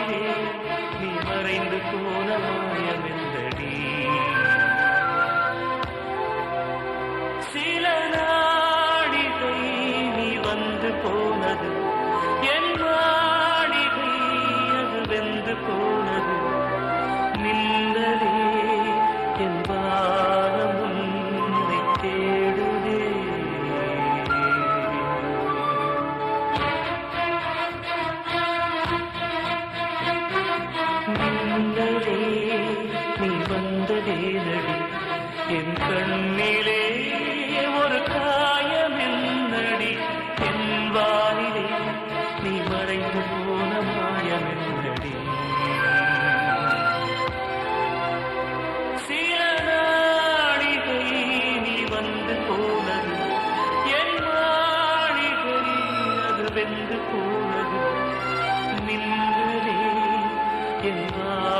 Amen. के नाम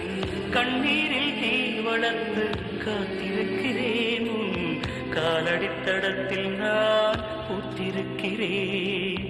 கண்ணீரில் தீ வளர்ந்து காத்திருக்கிறேன். காலடித்தடத்தில் நான் பூத்திருக்கிறேன்.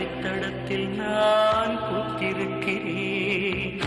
அடித்தளத்தில் நான் கூத்திருக்கிறேன்.